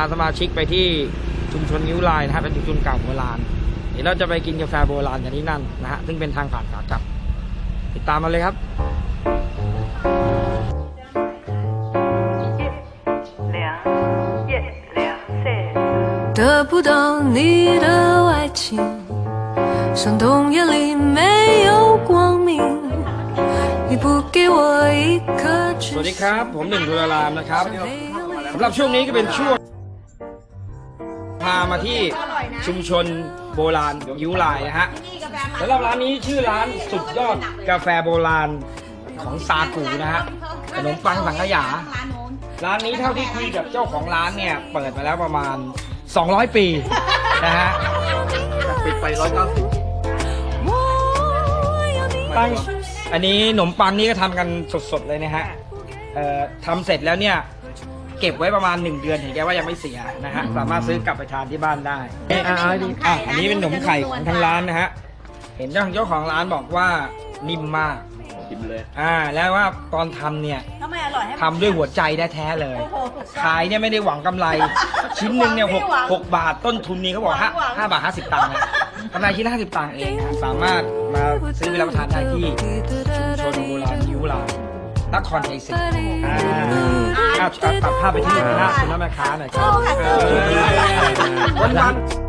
พาสมาชิกไปที่ชุมชนนิ้วลายนะครับเป็นชุมชนเก่าโบราณเดี๋ยวเราจะไปกินกาแฟโบราณกันที่นั่นนะฮะซึ่งเป็นทางผ่านขากลับ ติดตามมาเลยครับ 两一两三四。得不到你的爱情，像冬夜里没有光明。你不给我一颗 สวัส 知 ดี 心 ครับ ผมหนึ่งดุลารามนะครับ 没有理 สำหรับช่วงนี้ก็เป็นช่วง พ ามาที่ชุมชนโบราณยูไลฮะสำหรับร้านนี้ชื่อร้านสุดยอดกาแฟโบราณของซากูนะฮะขนมปังสังขยา ร้านนี้เท่าที่คุยกับเจ้าของร้านเนี่ย เปิดมาแล้วประมาณ 200 ปีนะฮะปิดไปอังอันนี้ขนมปังนี่ก็ทำกันสดๆเลยนะฮะทำเสร็จแล้วเนี่ย เก็บไว้ประมาณ 1 เดือนเห็นแกว่ายังไม่เสียนะฮะสามารถซื้อกลับไปทานที่บ้านได้อ่าอ่าอะอันนี้เป็นขนมไข่ของทางร้านนะฮะเห็นเจ้าของเจ้าของร้านบอกว่านิ่มมากชิมเลยอ่าแล้วว่าตอนทำเนี่ยทำไมอร่อยให้ทำด้วยหัวใจแท้ๆเลย โอ้โหถูกต้องขายเนี่ยไม่ได้หวังกำไร ชิ้นหนึ่งเนี่ยหกไม่หวังหกบาทต้นทุนนี้เขาบอกห้าหวังห้าบาทห้าสิบตังค์นะกำไรชิ้นห้าสิบตังค์เองนะสามารถมาซื้อไปรับประทานได้ที่ชุมชนโบราณยิ้วลายนครชัยศรีอ่าอะ ตัดตัดภาพไปที่หน้าคุณแม่ค้าหน่อยครับโอ้ค่ะวันวัน